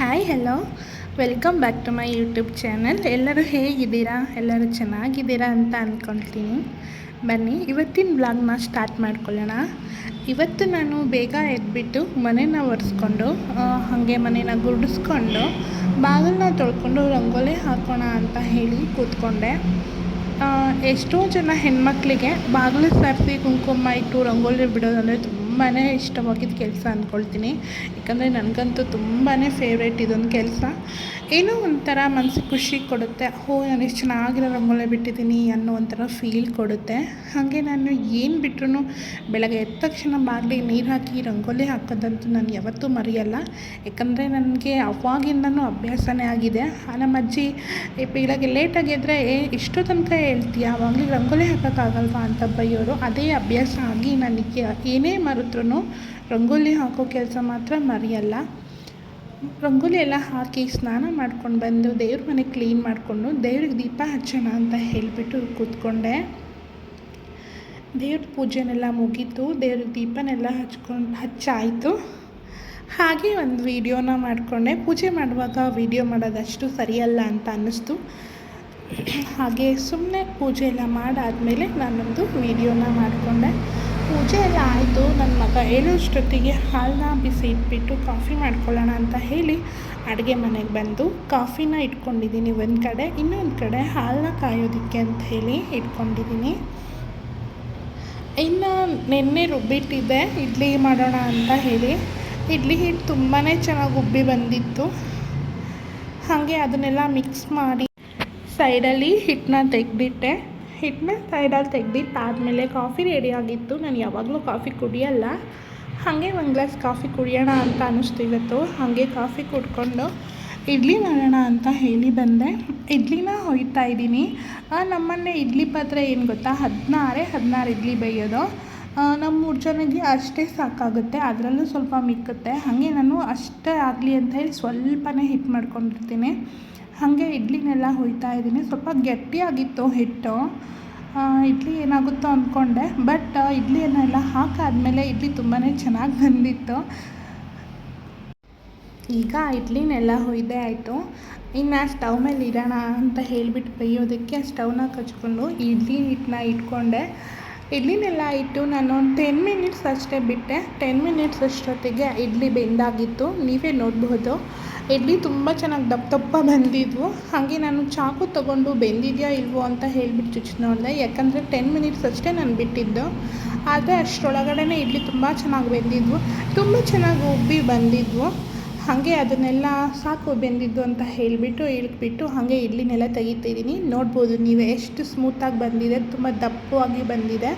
Hi hello welcome back to my YouTube channel ಎಲ್ಲರೂ ಹೇಗಿದ್ದೀರಾ? ಎಲ್ಲರೂ ಚೆನ್ನಾಗಿದ್ದೀರಾ ಅಂತ ಅಂದ್ಕೊಳ್ತೀನಿ ಬನ್ನಿ, ಇವತ್ತಿನ ಬ್ಲಾಗ್ನ ಸ್ಟಾರ್ಟ್ ಮಾಡ್ಕೊಳ್ಳೋಣ. ಇವತ್ತು ನಾನು ಬೇಗ ಎದ್ಬಿಟ್ಟು ಮನೇನ ಒರೆಸ್ಕೊಂಡು ಹಾಗೆ ಮನೇನ ಗುಡಿಸ್ಕೊಂಡು ಬಾಗಿಲನ್ನ ತೊಳ್ಕೊಂಡು ರಂಗೋಲಿ ಹಾಕೋಣ ಅಂತ ಹೇಳಿ ಕೂತ್ಕೊಂಡೆ. ಎಷ್ಟೋ ಜನ ಹೆಣ್ಮಕ್ಳಿಗೆ ಬಾಗಿಲು ಸಾರಿಸಿ ಕುಂಕುಮ ಇಟ್ಟು ರಂಗೋಲಿ ಬಿಡೋದಂದರೆ ತುಂಬಾ ಇಷ್ಟವಾಗಿದ್ದ ಕೆಲಸ ಅಂದ್ಕೊಳ್ತೀನಿ ಯಾಕಂದರೆ ನನಗಂತೂ ತುಂಬಾ ಫೇವ್ರೇಟ್ ಇದೊಂದು ಕೆಲಸ. ಏನೋ ಒಂಥರ ಮನಸ್ಸಿಗೆ ಖುಷಿ ಕೊಡುತ್ತೆ. ಹೋ, ನಾನು ಎಷ್ಟು ಚೆನ್ನಾಗಿರೋ ರಂಗೋಲಿ ಬಿಟ್ಟಿದ್ದೀನಿ ಅನ್ನೋ ಒಂಥರ ಫೀಲ್ ಕೊಡುತ್ತೆ. ಹಾಗೆ ನಾನು ಏನು ಬಿಟ್ಟರು ಬೆಳಗ್ಗೆ ಎದ್ದ ತಕ್ಷಣ ಬಾಗಿಲಿಗೆ ನೀರು ಹಾಕಿ ರಂಗೋಲಿ ಹಾಕೋದಂತೂ ನಾನು ಯಾವತ್ತೂ ಮರೆಯಲ್ಲ. ಯಾಕಂದರೆ ನನಗೆ ಅವಾಗಿಂದನೂ ಅಭ್ಯಾಸನೇ ಆಗಿದೆ. ನಮ್ಮ ಅಜ್ಜಿ ಬೆಳಗ್ಗೆ ಲೇಟಾಗಿ ಎದ್ದರೆ ಏ, ಇಷ್ಟು ತನಕ ಹೇಳ್ತೀಯ? ಅವಾಗಲೇ ರಂಗೋಲಿ ಹಾಕೋಕ್ಕಾಗಲ್ವಾ ಅಂತ ಬೈಯೋರು. ಅದೇ ಅಭ್ಯಾಸ ಆಗಿ ನನಗೆ ಏನೇ ಮರೆತ್ರೂ ರಂಗೋಲಿ ಹಾಕೋ ಕೆಲಸ ಮಾತ್ರ ಮರೆಯಲ್ಲ. ರಂಗೋಲಿ ಎಲ್ಲ ಹಾಕಿ ಸ್ನಾನ ಮಾಡ್ಕೊಂಡು ಬಂದು ದೇವ್ರ ಮನೆ ಕ್ಲೀನ್ ಮಾಡಿಕೊಂಡು ದೇವ್ರಿಗೆ ದೀಪ ಹಚ್ಚೋಣ ಅಂತ ಹೇಳಿಬಿಟ್ಟು ಕೂತ್ಕೊಂಡೆ. ದೇವ್ರ ಪೂಜೆನೆಲ್ಲ ಮುಗೀತು, ದೇವ್ರಿಗೆ ದೀಪನೆಲ್ಲ ಹಚ್ಕೊಂಡು ಹಚ್ಚಾಯಿತು. ಹಾಗೆ ಒಂದು ವೀಡಿಯೋನ ಮಾಡಿಕೊಂಡೆ. ಪೂಜೆ ಮಾಡುವಾಗ ವೀಡಿಯೋ ಮಾಡೋದಷ್ಟು ಸರಿಯಲ್ಲ ಅಂತ ಅನ್ನಿಸ್ತು. ಹಾಗೆ ಸುಮ್ಮನೆ ಪೂಜೆ ಎಲ್ಲ ಮಾಡಾದಮೇಲೆ ನಾನೊಂದು ವೀಡಿಯೋನ ಮಾಡಿಕೊಂಡೆ. ಪೂಜೆ ಎಲ್ಲ ಆಯಿತು. ನನ್ನ ಮಗ ಹೇಳೋಷ್ಟೊತ್ತಿಗೆ ಹಾಲನ್ನ ಬಿಸಿ ಇಟ್ಬಿಟ್ಟು ಕಾಫಿ ಮಾಡ್ಕೊಳ್ಳೋಣ ಅಂತ ಹೇಳಿ ಅಡುಗೆ ಮನೆಗೆ ಬಂದು ಕಾಫಿನ ಇಟ್ಕೊಂಡಿದ್ದೀನಿ ಒಂದು ಕಡೆ, ಇನ್ನೊಂದು ಕಡೆ ಹಾಲನ್ನ ಕಾಯೋದಕ್ಕೆ ಅಂತ ಹೇಳಿ ಇಟ್ಕೊಂಡಿದ್ದೀನಿ. ಇನ್ನು ನಿನ್ನೆ ರುಬ್ಬಿಟ್ಟಿದ್ದೆ, ಇಡ್ಲಿ ಮಾಡೋಣ ಅಂತ ಹೇಳಿ. ಇಡ್ಲಿ ಹಿಟ್ಟು ತುಂಬಾ ಚೆನ್ನಾಗಿ ಉಬ್ಬಿ ಬಂದಿತ್ತು. ಹಾಗೆ ಅದನ್ನೆಲ್ಲ ಮಿಕ್ಸ್ ಮಾಡಿ ಸೈಡಲ್ಲಿ ಹಿಟ್ಟನ್ನ ತೆಗೆದಿಟ್ಟೆ. ಹಿಟ್ಟನ್ನ ಸೈಡಲ್ಲಿ ತೆಗ್ದಿಟ್ಟಾದಮೇಲೆ ಕಾಫಿ ರೆಡಿ ಆಗಿತ್ತು. ನಾನು ಯಾವಾಗಲೂ ಕಾಫಿ ಕುಡಿಯಲ್ಲ. ಹಾಗೆ ಒಂದು ಗ್ಲಾಸ್ ಕಾಫಿ ಕುಡಿಯೋಣ ಅಂತ ಅನ್ನಿಸ್ತು ಇವತ್ತು. ಹಾಗೆ ಕಾಫಿ ಕುಡ್ಕೊಂಡು ಇಡ್ಲಿ ಮಾಡೋಣ ಅಂತ ಹೇಳಿ ಬಂದೆ. ಇಡ್ಲಿನ ಹೊಯ್ತಾ ಇದ್ದೀನಿ. ನಮ್ಮನೆ ಇಡ್ಲಿ ಪಾತ್ರೆ ಏನು ಗೊತ್ತಾ? ಹದಿನಾರೇ, ಹದಿನಾರು ಇಡ್ಲಿ ಬೇಯೋದು. ನಮ್ಮ ಮೂರು ಜನಕ್ಕೆ ಅಷ್ಟೇ ಸಾಕಾಗುತ್ತೆ, ಅದರಲ್ಲೂ ಸ್ವಲ್ಪ ಮಿಕ್ಕುತ್ತೆ. ಹಾಗೆ ನಾನು ಅಷ್ಟೇ ಆಗಲಿ ಅಂತ ಹೇಳಿ ಸ್ವಲ್ಪನೇ ಹಿಟ್ಟು ಮಾಡ್ಕೊಂಡಿರ್ತೀನಿ. ಹಾಗೆ ಇಡ್ಲಿನೆಲ್ಲ ಹುಯ್ತಾ ಇದ್ದೀನಿ. ಸ್ವಲ್ಪ ಗಟ್ಟಿಯಾಗಿತ್ತು ಹಿಟ್ಟು. ಇಡ್ಲಿ ಏನಾಗುತ್ತೋ ಅಂದ್ಕೊಂಡೆ. ಬಟ್ ಇಡ್ಲಿಯನ್ನೆಲ್ಲ ಹಾಕಾದಮೇಲೆ ಇಡ್ಲಿ ತುಂಬಾ ಚೆನ್ನಾಗಿ ಬಂದಿತ್ತು. ಈಗ ಇಡ್ಲಿನೆಲ್ಲ ಹೊಯ್ದೆ ಆಯಿತು. ಇನ್ನು ಸ್ಟವ್ ಮೇಲೆ ಇಡೋಣ ಅಂತ ಹೇಳಿಬಿಟ್ಟು ಬೇಯೋದಕ್ಕೆ ಸ್ಟವ್ನ ಕಚ್ಕೊಂಡು ಇಡ್ಲಿ ಹಿಟ್ಟನ್ನ ಇಟ್ಕೊಂಡೆ. ಇಡ್ಲಿನೆಲ್ಲ ಇಟ್ಟು ನಾನು ಒಂದು ಟೆನ್ ಮಿನಿಟ್ಸ್ ಅಷ್ಟೇ ಬಿಟ್ಟೆ. ಟೆನ್ ಮಿನಿಟ್ಸ್ ಅಷ್ಟೊತ್ತಿಗೆ ಇಡ್ಲಿ ಬೆಂದಾಗಿತ್ತು. ನೀವೇ ನೋಡಬಹುದು ಇಡ್ಲಿ ತುಂಬ ಚೆನ್ನಾಗಿ ದಪ್ಪ ದಪ್ಪ ಬಂದಿದ್ವು. ಹಾಗೆ ನಾನು ಚಾಕು ತೊಗೊಂಡು ಬೆಂದಿದೆಯಾ ಇಲ್ವೋ ಅಂತ ಹೇಳಿಬಿಟ್ಟು ಚುಚ್ಚಿ ನೋಡಿದೆ. ಯಾಕಂದರೆ ಟೆನ್ ಮಿನಿಟ್ಸ್ ಅಷ್ಟೇ ನಾನು ಬಿಟ್ಟಿದ್ದು. ಆದರೆ ಅಷ್ಟರೊಳಗಡೆ ಇಡ್ಲಿ ತುಂಬ ಚೆನ್ನಾಗಿ ಬೆಂದಿದ್ವು. ತುಂಬ ಚೆನ್ನಾಗಿ ಉಬ್ಬಿ ಬಂದಿದ್ವು. ಹಾಗೆ ಅದನ್ನೆಲ್ಲ ಸಾಕು ಬೆಂದಿದ್ದು ಅಂತ ಹೇಳಿಬಿಟ್ಟು ಇಳಿದ್ಬಿಟ್ಟು ಹಾಗೆ ಇಡ್ಲಿನೆಲ್ಲ ತೆಗಿತಿದ್ದೀನಿ. ನೋಡ್ಬೋದು ನೀವು ಎಷ್ಟು ಸ್ಮೂತಾಗಿ ಬಂದಿದೆ, ತುಂಬ ದಪ್ಪವಾಗಿ ಬಂದಿದೆ.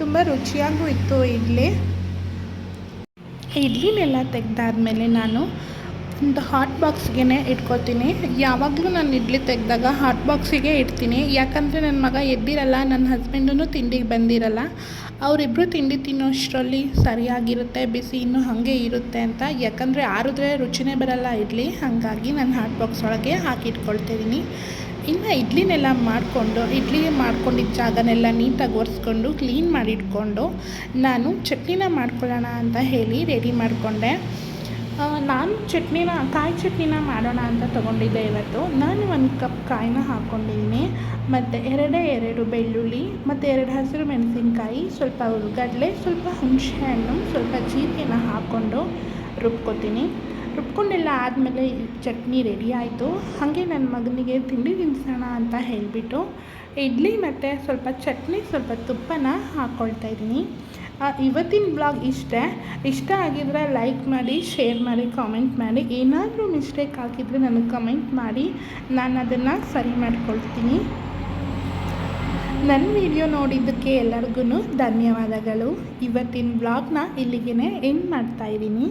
ತುಂಬ ರುಚಿಯಾಗೂ ಇತ್ತು ಇಡ್ಲಿ. ಇಡ್ಲಿನೆಲ್ಲ ತೆಗೆದಾದ್ಮೇಲೆ ನಾನು ಒಂದು ಹಾಟ್ ಬಾಕ್ಸ್ಗೆ ಇಟ್ಕೊತೀನಿ. ಯಾವಾಗಲೂ ನಾನು ಇಡ್ಲಿ ತೆಗೆದಾಗ ಹಾಟ್ ಬಾಕ್ಸಿಗೆ ಇಡ್ತೀನಿ. ಯಾಕಂದರೆ ನನ್ನ ಮಗ ಎದ್ದಿರಲ್ಲ ನನ್ನ ಹಸ್ಬೆಂಡೂ ತಿಂಡಿಗೆ ಬಂದಿರಲ್ಲ. ಅವರಿಬ್ಬರು ತಿಂಡಿ ತಿನ್ನೋಷ್ಟರಲ್ಲಿ ಸರಿಯಾಗಿರುತ್ತೆ, ಬಿಸಿ ಇನ್ನೂ ಹಾಗೆ ಇರುತ್ತೆ ಅಂತ. ಯಾಕಂದರೆ ಆರಿದ್ರೆ ರುಚಿನೇ ಬರಲ್ಲ ಇಡ್ಲಿ. ಹಾಗಾಗಿ ನಾನು ಹಾಟ್ ಬಾಕ್ಸ್ ಒಳಗೆ ಹಾಕಿಟ್ಕೊಳ್ತಿದ್ದೀನಿ ಇನ್ನು ಇಡ್ಲಿನೆಲ್ಲ ಮಾಡಿಕೊಂಡು, ಇಡ್ಲಿ ಮಾಡ್ಕೊಂಡಿದ್ದ ಜಾಗನೆಲ್ಲ ನೀಟಾಗಿ ಒರೆಸ್ಕೊಂಡು ಕ್ಲೀನ್ ಮಾಡಿಟ್ಕೊಂಡು, ನಾನು ಚಟ್ನಿನ ಮಾಡ್ಕೊಳ್ಳೋಣ ಅಂತ ಹೇಳಿ ರೆಡಿ ಮಾಡಿಕೊಂಡೆ. ನಾನು ಚಟ್ನಿನ ಕಾಯಿ ಚಟ್ನಿನ ಮಾಡೋಣ ಅಂತ ತೊಗೊಂಡಿದ್ದೆ ಇವತ್ತು. ನಾನು ಒಂದು ಕಪ್ ಕಾಯಿನ ಹಾಕ್ಕೊಂಡಿದ್ದೀನಿ ಮತ್ತು ಎರಡೇ ಎರಡು ಬೆಳ್ಳುಳ್ಳಿ, ಮತ್ತು ಎರಡು ಹಸಿರು ಮೆಣಸಿನ್ಕಾಯಿ, ಸ್ವಲ್ಪ ಉರ್ಗಡ್ಲೆ ಸ್ವಲ್ಪ ಹುಣಸೆಹಣ್ಣು, ಸ್ವಲ್ಪ ಜೀರಿಗೆನ ಹಾಕ್ಕೊಂಡು ರುಬ್ಕೊತೀನಿ. ರುಬ್ಕೊಂಡೆಲ್ಲ ಆದಮೇಲೆ ಚಟ್ನಿ ರೆಡಿ ಆಯಿತು. ಹಾಗೆ ನನ್ನ ಮಗನಿಗೆ ತಿಂಡಿ ತಿನ್ನಿಸೋಣ ಅಂತ ಹೇಳಿಬಿಟ್ಟು, ಇಡ್ಲಿ ಮತ್ತು ಸ್ವಲ್ಪ ಚಟ್ನಿ, ಸ್ವಲ್ಪ ತುಪ್ಪನ ಹಾಕ್ಕೊಳ್ತಾ ಇದ್ದೀನಿ. ಇವತ್ತಿನ ಬ್ಲಾಗ್ ಇಷ್ಟೇ, ಇಷ್ಟ ಆಗಿದ್ರೆ ಲೈಕ್ ಮಾಡಿ ಶೇರ್ ಮಾಡಿ ಕಾಮೆಂಟ್ ಮಾಡಿ. ಏನಾದರೂ ಮಿಸ್ಟೇಕ್ ಆಗಿದ್ದರೆ ನನಗೆ ಕಮೆಂಟ್ ಮಾಡಿ. ನಾನು ಅದನ್ನು ಸರಿ ಮಾಡ್ಕೊಳ್ತೀನಿ. ನನ್ನ ವಿಡಿಯೋ ನೋಡಿದ್ದಕ್ಕೆ ಎಲ್ಲರಿಗೂ ಧನ್ಯವಾದಗಳು. ಇವತ್ತಿನ ಬ್ಲಾಗ್ನ ಇಲ್ಲಿಗೆ ಎಂಡ್ ಮಾಡ್ತಾಯಿದ್ದೀನಿ